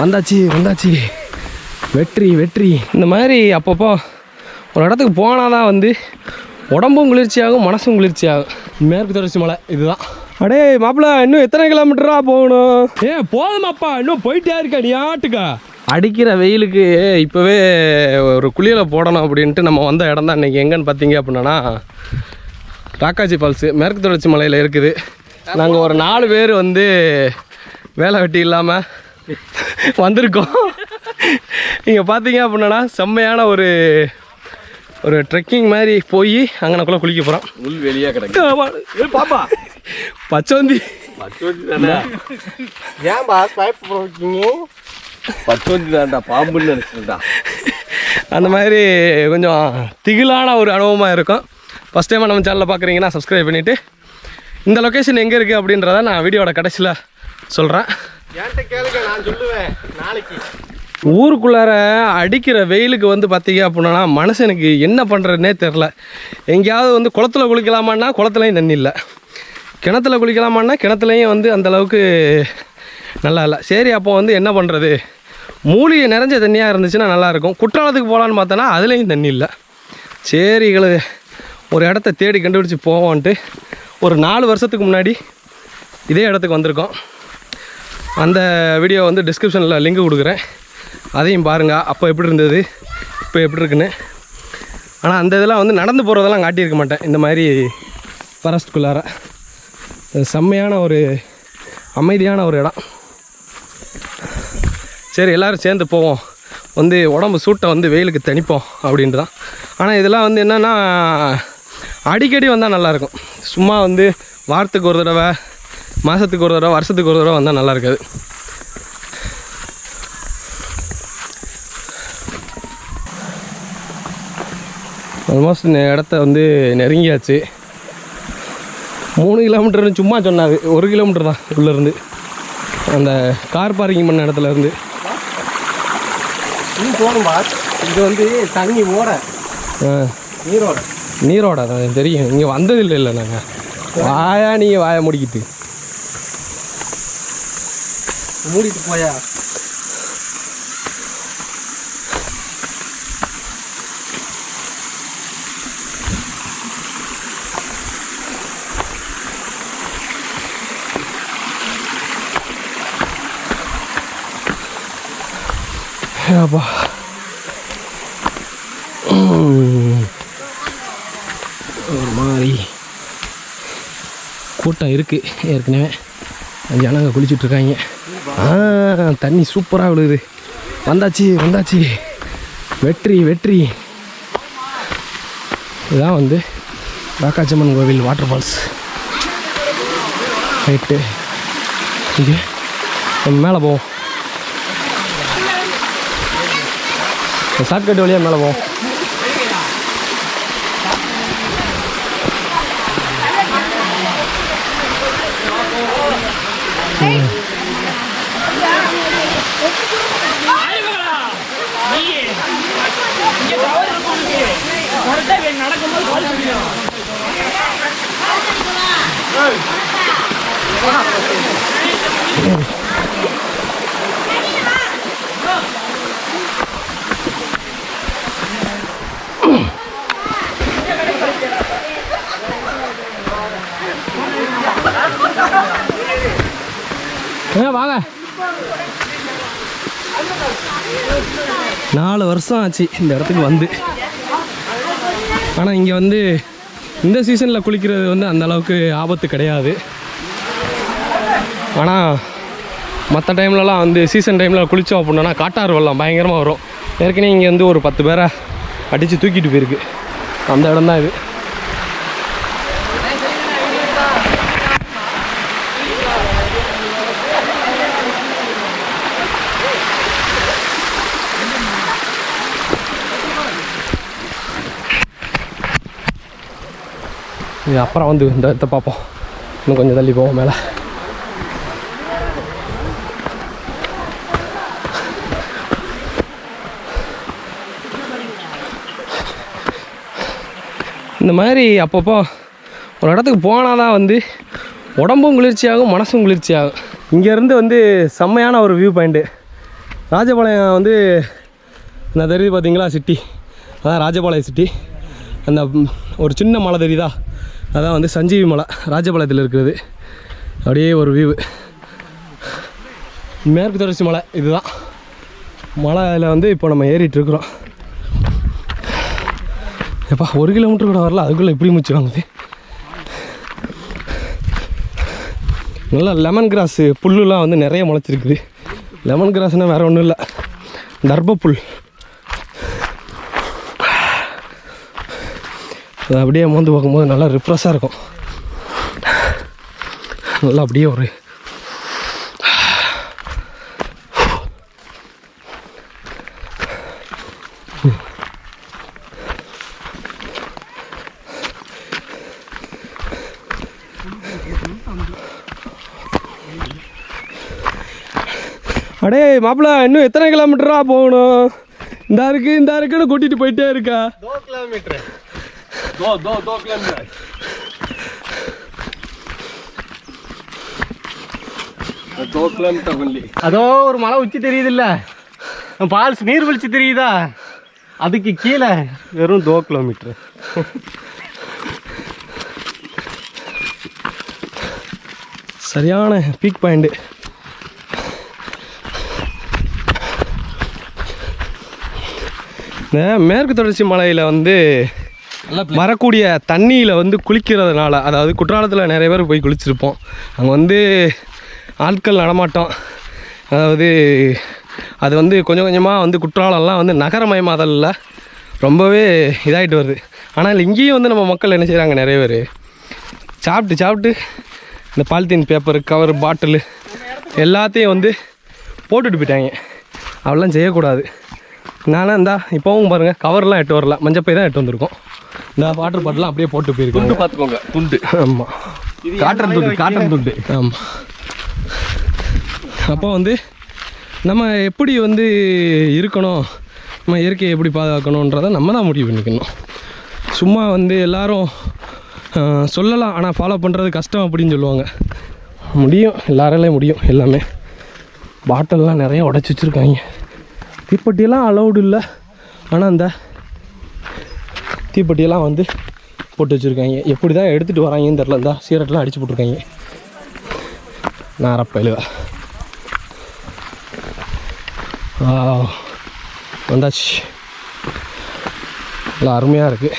வந்தாச்சு வந்தாச்சு. வெற்றி வெற்றி. இந்த மாதிரி அப்பப்போ ஒரு இடத்துக்கு போனால் தான் வந்து உடம்பும் குளிர்ச்சியாகும் மனசும் குளிர்ச்சியாகும். மேற்கு தொடர்ச்சி மலை இதுதான். அடே மாப்பிள்ள இன்னும் எத்தனை கிலோமீட்டரா போகணும்? ஏ போதுமாப்பா இன்னும் போயிட்டே இருக்க நீ ஆட்டுக்கா. அடிக்கிற வெயிலுக்கு இப்போவே ஒரு குளியலை போடணும் அப்படின்ட்டு நம்ம வந்த இடம் தான் இன்றைக்கி எங்கன்னு பார்த்தீங்க அப்படின்னா ராக்காச்சி ஃபால்ஸு மேற்கு தொடர்ச்சி மலையில் இருக்குது. நாங்கள் ஒரு நாலு பேர் வந்து வேலை வெட்டி இல்லாமல் வந்திருக்கோம். இங்கே பார்த்தீங்க அப்படின்னா செம்மையான ஒரு ஒரு ட்ரெக்கிங் மாதிரி போய் அங்கனக்குள்ளே குளிக்க போகிறோம் உள் வெளியே கிடக்கு. பாப்பா. பச்சோந்தி. பச்சோந்தி தானே? ஏன் பாஸ் பயப்படுறீங்க பச்சோந்தி தான்டா பாம்புன்னு நினச்சிருந்தா. அந்த மாதிரி கொஞ்சம் திகிலான ஒரு அனுபவமாக இருக்கும். ஃபஸ்ட் டைம் நம்ம சேனலில் பார்க்குறீங்கன்னா சப்ஸ்கிரைப் பண்ணிவிட்டு இந்த லொக்கேஷன் எங்கே இருக்குது அப்படின்றத நான் வீடியோட கடைசியில் சொல்கிறேன் என்கிட்ட கேளுங்க நான் சொல்லுவேன். நாளைக்கு. ஊருக்குள்ளார அடிக்கிற வெயிலுக்கு வந்து பார்த்தீங்க அப்படின்னா மனுஷனுக்கு என்ன பண்ணுறதுனே தெரில எங்கேயாவது வந்து குளத்துல குளிக்கலாமான்னா குளத்துலையும் தண்ணி இல்லை. கிணத்துல குளிக்கலாமான்னா கிணத்துலையும் வந்து அந்தளவுக்கு நல்லா இல்லை. சரி அப்போ வந்து என்ன பண்ணுறது மூலிகை நிறைஞ்ச தண்ணியாக இருந்துச்சுன்னா நல்லாயிருக்கும் குற்றாலத்துக்கு போகலான்னு பார்த்தோன்னா அதுலேயும் தண்ணி இல்லை. சரி ஒரு இடத்த தேடி கண்டுபிடிச்சி போவோன்ட்டு ஒரு நாலு வருஷத்துக்கு முன்னாடி இதே இடத்துக்கு வந்திருக்கோம். அந்த வீடியோ வந்து டிஸ்கிரிப்ஷனில் லிங்க் கொடுக்குறேன். அதையும் பாருங்கள் அப்போ எப்படி இருந்தது? இப்போ எப்படி இருக்குன்னு? ஆனால் அந்த இதெல்லாம் வந்து நடந்து போகிறதெல்லாம் காட்டியிருக்க மாட்டேன். இந்த மாதிரி ஃபாரஸ்ட்குள்ளார செம்மையான ஒரு அமைதியான ஒரு இடம். சரி எல்லோரும் சேர்ந்து போவோம். வந்து உடம்பு சூட்டை வந்து வெயிலுக்கு தணிப்போம் அப்படின்ட்டு தான் ஆனால் இதெல்லாம் வந்து என்னென்னா அடிக்கடி வந்தால் நல்லாயிருக்கும் சும்மா வந்து வாரத்துக்கு ஒரு தடவை மாதத்துக்கு ஒரு தடவை வருஷத்துக்கு ஒரு தடவை வந்தால் நல்லா இருக்காது. ஆல்மோஸ்ட் இடத்த வந்து நெருங்கியாச்சு. மூணு கிலோமீட்டர்னு சும்மா சொன்னாரு. ஒரு கிலோமீட்டர் தான் உள்ளேருந்து. அந்த கார் பார்க்கிங் பண்ண இடத்துல இருந்து. நீ போகணும் பாஸ். இது வந்து தண்ணி ஓட. நீரோட. நீரோட தான் தெரியும். இங்கே வந்தது இல்லை இல்லை நாங்கள் வாயா நீங்கள் வாயை முடிக்கிட்டு. மூடிட்டு போயா. அப்பா. ஒரு மாதிரி கூட்டம் இருக்குது ஏற்கனவே. ஜனங்க குளிச்சுட்ருக்காங்க தண்ணி சூப்பராக விழுகுது. வந்தாச்சு வந்தாச்சு. வெற்றி வெற்றி. இதான் வந்து ராக்காச்சம்மன் கோவில் வாட்டர் ஃபால்ஸ் ரைட்டு இங்கே நம்ம மேலே போவோம். ஷார்ட்கட் வழியாக மேலே போவோம். ஏ வாங்க. நாலு வருஷம் ஆச்சு இந்த இடத்துக்கு வந்து. ஆனால் இங்கே வந்து இந்த சீசனில் குளிக்கிறது வந்து அந்த அளவுக்கு ஆபத்து கிடையாது. ஆனால் மற்ற டைம்லலாம் வந்து சீசன் டைமில் குளித்தோம் அப்படின்னா காட்டாறு வெள்ளம் பயங்கரமாக வரும். ஏற்கனவே இங்கே வந்து ஒரு பத்து பேரை அடித்து தூக்கிட்டு போயிருக்கு. அந்த இடம் தான் இது. இது அப்புறம் வந்து இந்த இடத்த பார்ப்போம். இன்னும் கொஞ்சம் தள்ளி போவோம் மேலே. இந்த மாதிரி அப்பப்போ ஒரு இடத்துக்கு போனால் தான் வந்து உடம்பும் குளிர்ச்சியாகும் மனசும் குளிர்ச்சியாகும். இங்கேருந்து வந்து செம்மையான ஒரு வியூ பாயிண்ட்டு ராஜபாளையம் வந்து நான் தெரியுது பார்த்தீங்களா சிட்டி? அதான் ராஜபாளையம் சிட்டி. அந்த ஒரு சின்ன மலை தெரியுதா? அதான் வந்து சஞ்சீவி மலை ராஜபாளையத்தில் இருக்கிறது. அப்படியே ஒரு வியூவு மேற்கு தொடர்ச்சி மலை இதுதான். மலையில் வந்து இப்போ நம்ம ஏறிட்டு இருக்கிறோம். எப்பா ஒரு கிலோமீட்டர் கூட வரல அதுக்குள்ளே எப்படி மூச்சு வாங்குது. நல்லா லெமன் கிராஸு புல்லுலாம் வந்து நிறைய முளைச்சிருக்குது. லெமன் கிராஸ்னால் வேறு ஒன்றும் இல்லை. தர்பப்புல் அது அப்படியே மோந்து பார்க்கும்போது நல்லா ரிஃப்ரெஷ்ஷாக இருக்கும். நல்லா அப்படியே ஒரு அடே மாப்பிள்ள இன்னும் எத்தனை கிலோமீட்டரா போகணும்? இந்த இருக்கு இந்த இருக்குன்னு கூட்டிட்டு போயிட்டே இருக்கா? Kilometre Do, do, do, oglądaj. அதோ கிலோமீட்டர் அதோ ஒரு மலை உச்சி தெரியுதுல்ல பால்ஸ் நீர்வீழ்ச்சி தெரியுதா அதுக்கு கீழே வெறும் தோ கிலோமீட்டர் சரியான பீக் பாயிண்ட்டு இந்த மேற்கு தொடர்ச்சி மலையில் வந்து வரக்கூடிய தண்ணியில் வந்து குளிக்கிறதுனால அதாவது குற்றாலத்தில் நிறைய பேர் போய் குளிச்சிருப்போம். அங்கே வந்து ஆட்கள் நடமாட்டம். அதாவது அது வந்து கொஞ்சம் கொஞ்சமாக வந்து குற்றாலம்லாம் வந்து நகரமயமாதலில். ரொம்பவே இதாகிட்டு வருது. ஆனால் இங்கேயும் வந்து நம்ம மக்கள் என்ன செய்கிறாங்க நிறைய பேர்? சாப்பிட்டு சாப்பிட்டு இந்த பாலித்தீன் பேப்பர் கவர் பாட்டிலு எல்லாத்தையும் வந்து போட்டுட்டு போயிட்டாங்க. அவெல்லாம் செய்யக்கூடாது. நானும் இந்தா இப்போவும் பாருங்கள் கவர்லாம் எட்டு வரல. மஞ்சப்பை தான் எட்டு வந்திருக்கோம். இந்த வாட்டர் பாட்டிலாம் அப்படியே போட்டு போயிருக்கோம். துண்டு பார்த்துக்கோங்க துண்டு. ஆமாம் காட்டன் துண்டு காட்டன் துண்டு. ஆமாம் அப்போ வந்து நம்ம எப்படி வந்து இருக்கணும் நம்ம இயற்கையை எப்படி பாதுகாக்கணுன்றதை நம்ம தான் முடிவு பண்ணிக்கணும். சும்மா வந்து எல்லாரும் சொல்லலாம் ஆனால் ஃபாலோ பண்ணுறது கஷ்டம் அப்படின்னு சொல்லுவாங்க. முடியும் எல்லாராலையும் முடியும் எல்லாமே. பாட்டில்லாம் நிறைய உடச்சி வச்சுருக்காங்க. தீப்பெட்டியெல்லாம் அலௌடு இல்லை. ஆனால் அந்த தீப்பெட்டியெல்லாம் வந்து போட்டு வச்சுருக்காங்க. எப்படி தான் எடுத்துகிட்டு வராங்கன்னு தெரில இந்த சீரட்டெலாம் அடித்து போட்டிருக்காங்க. நாரப்பயிலுவா வந்தாச்சு. நல்லா அருமையாக இருக்குது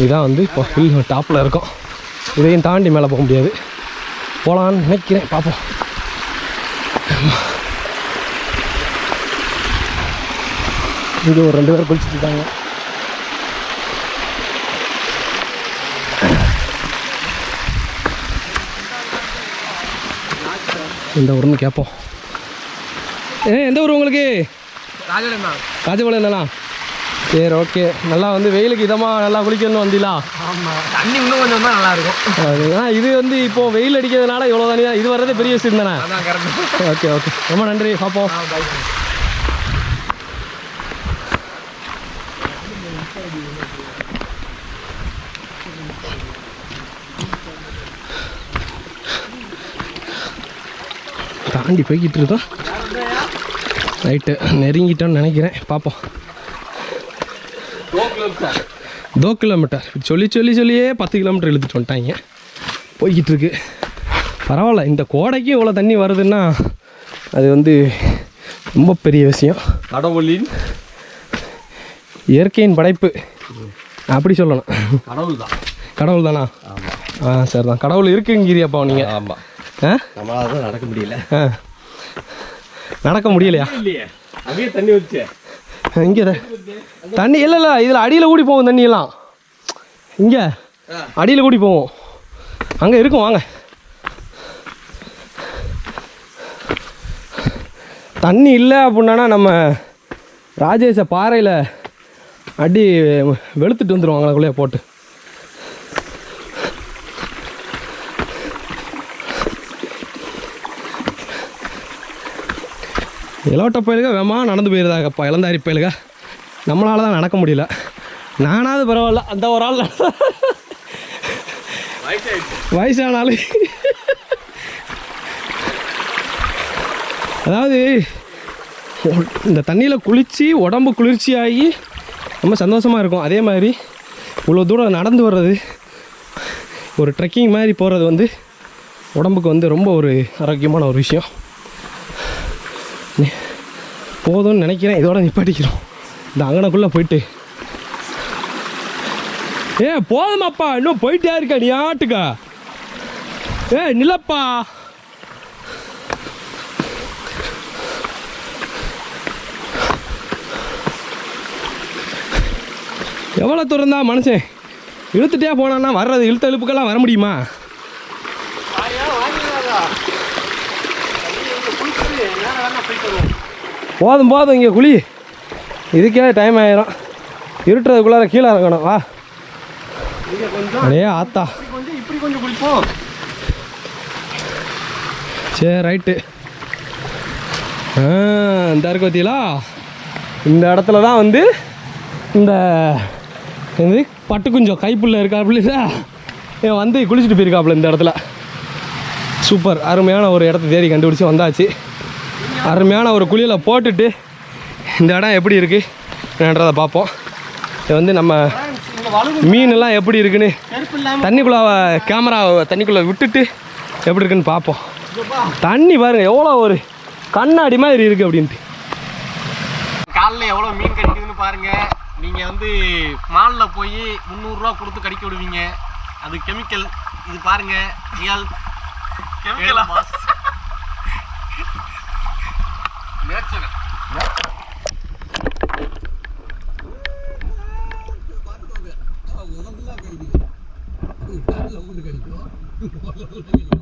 இதுதான் வந்து இப்போ ஹில் டாப்பில் இருக்கும். இதையும் தாண்டி மேலே போக முடியாது. போகலான்னு நினைக்கிறேன். பார்ப்போம். இங்கே ஒரு ரெண்டு பேர் குளிச்சுட்டு இருக்காங்க. இந்த ஊர்னு கேட்போம் ஏ எந்த ஊர் உங்களுக்கு? ராஜபாளையம் தானா? சரி ஓகே. நல்லா வந்து வெயிலுக்கு இதமாக நல்லா குளிக்கணும்னு வந்தீங்களா? ஆமாம் தண்ணி இன்னும் கொஞ்சம் தான் நல்லா இருக்கும். அதுனா இது வந்து இப்போ வெயில் அடிக்கிறதுனால இவ்வளோ தண்ணி தான். இது வர்றதே பெரிய விஷயம் தானே? Okay okay. ரொம்ப நன்றி பார்ப்போம். தாண்டி போய்கிட்டு இருக்கோம். ரைட்டு நெருங்கிட்டோம்னு நினைக்கிறேன். பார்ப்போம். தோ கிலோமீட்டர். சொல்லி சொல்லி சொல்லியே பத்து கிலோமீட்டர் எழுதிட்டு வந்துட்டாங்க. போய்கிட்டு இருக்கு. பரவாயில்ல இந்த கோடைக்கு இவ்வளோ தண்ணி வருதுன்னா அது வந்து ரொம்ப பெரிய விஷயம். கடவுளின் இயற்கையின் படைப்பு. அப்படி சொல்லணும். கடவுள் தான் கடவுள் தானா ஆ சரி தான் கடவுள் இருக்குங்கிறியாப்பா நீங்கள் ஆமாம் நம்மளால தான் நடக்க முடியல. ஆ. நடக்க முடியலையா? அங்கேயே தண்ணி வச்சு இங்கே தண்ணி இல்லை இல்லை இதில் அடியில் கூடி போகும் தண்ணி எல்லாம். இங்கே அடியில் கூடி போவோம். அங்கே இருக்கும் வாங்க. தண்ணி இல்லை அப்படின்னா நம்ம ராஜேஷை பாறையில் அடி வெளுத்துட்டு வந்துடுவாங்க அதுக்குள்ளேயே போட்டு. இலவட்ட பயலுக வேமா நடந்து போயிருந்தாங்கப்பா இளந்தாரி பயலுக நம்மளால தான் நடக்க முடியல. நானாவது பரவாயில்ல அந்த ஒரு ஆள். வயசானாலும் அதாவது இந்த தண்ணியில் குளித்து உடம்பு குளிர்ச்சியாகி ரொம்ப சந்தோஷமாக இருக்கும். அதே மாதிரி இவ்வளோ தூரம் நடந்து வர்றது ஒரு ட்ரெக்கிங் மாதிரி போகிறது வந்து உடம்புக்கு வந்து ரொம்ப ஒரு ஆரோக்கியமான ஒரு விஷயம். போதும்னு நினைக்கிறேன். இதோட நிப்பாட்டிக்கிறோம். இந்த அங்கனக்குள்ளே போயிட்டு. ஏ போதுமாப்பா. இன்னும் போயிட்டே இருக்க நீ ஆட்டுக்கா. ஏ நிலப்பா எவ்வளோ தூரம் தான் மனுஷன்? இழுத்துட்டே போனான்னா வர்றது இழுத்த இழுப்புக்கெல்லாம் வர முடியுமா? போதும் போதும் இங்கே குழி. இதுக்கே டைம் ஆயிரும். இருட்டுறதுக்குள்ளார கீழே இறங்கணும். வா. அடே ஆத்தா. கொஞ்சம் இப்படி கொஞ்சம் குளிப்போம். சரி ரைட்டு இந்த இருக்கு பார்த்தீங்களா இந்த இடத்துல தான் வந்து இந்த இது பட்டுக்குஞ்சம் கைப்புள்ள இருக்காப்புல வந்து குளிச்சுட்டு போயிருக்காப்புல இந்த இடத்துல. சூப்பர். அருமையான ஒரு இடத்த தேடி கண்டுபிடிச்சி வந்தாச்சு. அருமையான ஒரு குளியலை போட்டுட்டு இந்த இடம் எப்படி இருக்குன்றதை பார்ப்போம். இது வந்து நம்ம மீனெல்லாம் எப்படி இருக்குன்னு தண்ணிக்குள்ளே கேமரா தண்ணிக்குள்ளே விட்டுட்டு எப்படி இருக்குன்னு பார்ப்போம். தண்ணி பாருங்க எவ்வளோ ஒரு கண்ணாடி மாதிரி இருக்குது அப்படின்ட்டு. காலில் எவ்வளோ மீன் கடிக்குதுன்னு பாருங்க. நீங்கள் வந்து மாலில் போய் முந்நூறுரூவா கொடுத்து கடிக்க விடுவீங்க. அது கெமிக்கல். இது பாருங்க ரியல் கெமிக்கலா நேச்சுரல் வ- வணக்கம்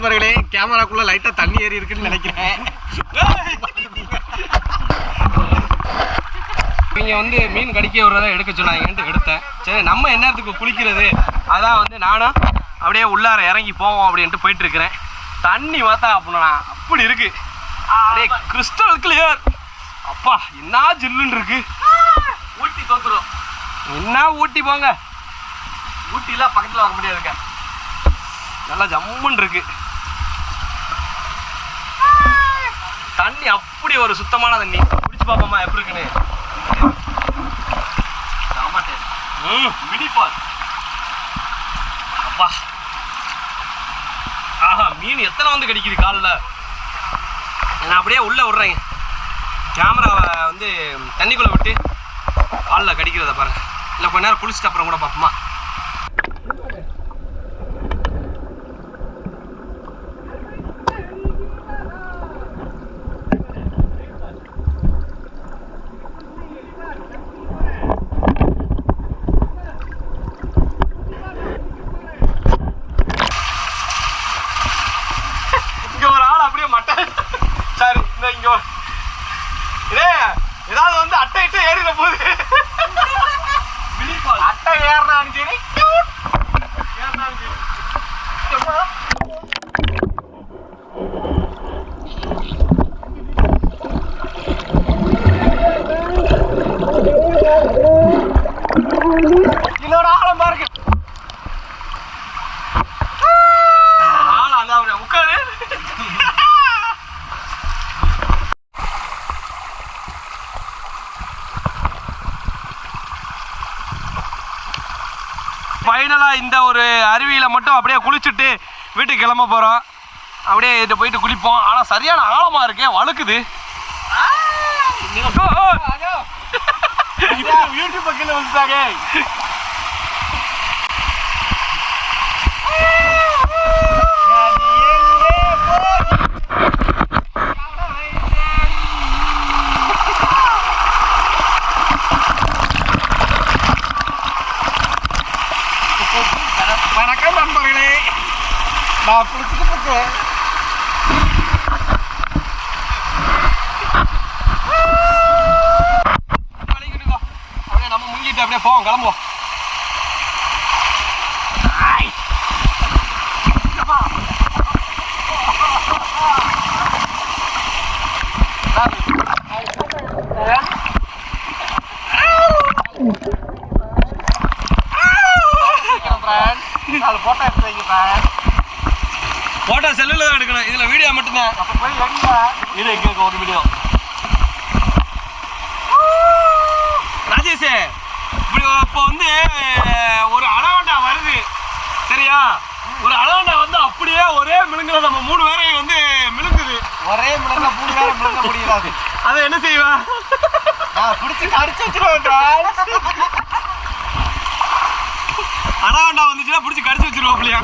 நண்பர்களே கேமராக்குள்ள லைட்டா தண்ணி ஏறி இருக்குன்னு நினைக்கிறேன். இங்கே வந்து மீன் கடிக்க விடுறத எடுக்க சொன்னாங்கன்ட்டு எடுத்தேன். சரி நம்ம என்னத்துக்கு குளிக்கிறது? அதான் வந்து நானும் அப்படியே உள்ளார இறங்கி போவோம் அப்படின்ட்டு போயிட்டு இருக்கிறேன் தண்ணி பார்த்தா அப்படின்னா அப்படி இருக்கு. அப்படியே கிறிஸ்டல் கிளியர் அப்பா என்ன ஜில்லுன்னு இருக்கு. ஊட்டி தோத்துரும். என்ன ஊட்டி போங்க. ஊட்டிலாம் பக்கத்தில் வர முடியாதுங்க. நல்லா ஜம்முன்னு இருக்குது தண்ணி அப்படி ஒரு சுத்தமான தண்ணி. குடிச்சு பார்ப்போமா எப்படி இருக்குன்னு. ஆமா ம் மினி பால். அப்பா. ஆஹா மீன் எத்தனை வந்து கடிக்குது காலில்? நான் அப்படியே உள்ளே விட்றேங்க கேமராவை வந்து தண்ணிக்குள்ளே விட்டு காலில் கடிக்கிறத பாருங்க. இல்லை கொஞ்ச நேரம் குளிச்சுட்டு அப்புறம் கூட பார்ப்போமா இங்க ஒரு ஆள் அப்படியே மட்டை சரி இந்த இங்க ஒரு- இதே ஏதாவது வந்து அட்டை இட்டு ஏறின போது அட்டை ஏறினாலும் சரி ஏறினாலும் சரி இதோட ஆழம் பாருங்க ஆழம் அந்த அப்படியே உட்காரு ஃபைனலாக இந்த ஒரு அருவியில் மட்டும் அப்படியே குளிச்சுட்டு வீட்டுக்கு கிளம்ப போகிறோம் அப்படியே இது போயிட்டு குளிப்போம். ஆனால் சரியான ஆழமாக இருக்கே வழுக்குது. யூடியூப் பக்கத்தில் வந்துட்டாங்க. Come on. இருக்கு ஒரு வீடியோ ராஜேஷ் இப்படி இப்போ வந்து ஒரு அலவண்டா வருது சரியா ஒரு அலவண்டா வந்து அப்படியே ஒரே மிளுங்குல நம்ம மூணு பேரையும் வந்து மிளுங்குது ஒரே மிளங்க மூணு நேரம் மிளங்க முடியாது அதை என்ன செய்வா பிடிச்சி கடிச்சு வச்சிருவேன் அலவண்டா வந்துச்சுன்னா பிடிச்சி கடிச்சு வச்சிருவோம் அப்படியா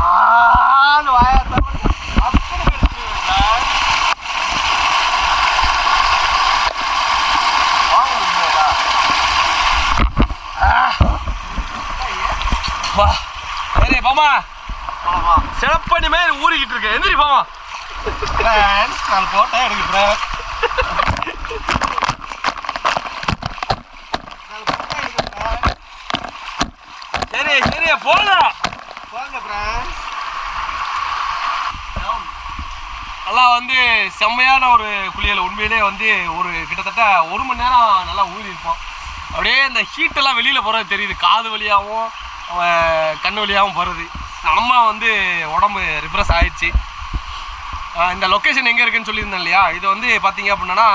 ஆன்னு வாயா தவறு. அப்படி கடிச்சிருவேன் வாங்க உண்மையா வா ஆமா சிறப்பணி மாதிரி ஊறிக்கிட்டு இருக்கு. எந்திரி பாமா ஃப்ரெண்ட்ஸ் நான் போட்டோ எடுக்கு ஃப்ரெண்ட்ஸ் சரி சரி போகலாம் வாங்க ஃப்ரெண்ட்ஸ் நல்லா வந்து செம்மையான ஒரு குளியல். உண்மையிலே வந்து ஒரு கிட்டத்தட்ட ஒரு மணி நேரம் நல்லா ஊறி இருப்போம் அப்படியே இந்த ஹீட்டெல்லாம் வெளியில் போகிறது தெரியுது. காது வழியாகவும் கண் வழியாகவும் போகிறது நம்ம வந்து உடம்பு ரிஃப்ரெஷ் ஆயிடுச்சு. இந்த லொக்கேஷன் எங்கே இருக்குன்னு சொல்லியிருந்தேன் இல்லையா? இது வந்து பார்த்தீங்க அப்படின்னா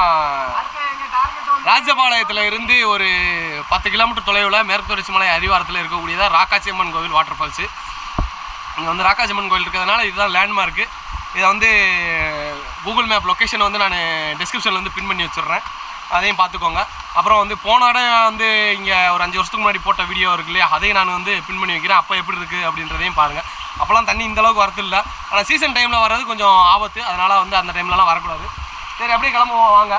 ராஜபாளையத்தில் இருந்து ஒரு பத்து கிலோமீட்டர் தொலைவில் மேற்கு தொடர்ச்சி மலை அடிவாரத்தில் இருக்கக்கூடியதான் ராக்காச்சியம்மன் கோவில் வாட்டர் ஃபால்ஸு இங்கே வந்து ராக்காச்சியம்மன் கோவில் இருக்கிறதுனால இதுதான் லேண்ட்மார்க்கு இதை வந்து கூகுள் மேப் லொக்கேஷன் வந்து நான் டிஸ்கிரிப்ஷனில் வந்து பின் பண்ணி வச்சிடுறேன். அதையும் பார்த்துக்கோங்க. அப்புறம் வந்து போன இடம் வந்து இங்கே ஒரு அஞ்சு வருஷத்துக்கு முன்னாடி போட்ட வீடியோ இருக்கு இல்லையா அதையும் நான் வந்து பின் பண்ணி வைக்கிறேன். அப்போ எப்படி இருக்குது அப்படின்றதையும் பாருங்கள் அப்போல்லாம் தண்ணி இந்த அளவுக்கு வரது இல்லை. ஆனால் சீசன் டைமில் வர்றது கொஞ்சம் ஆபத்து. அதனால் வந்து அந்த டைம்லலாம் வரக்கூடாது. சரி அப்படியே கிளம்புவோம். வாங்க.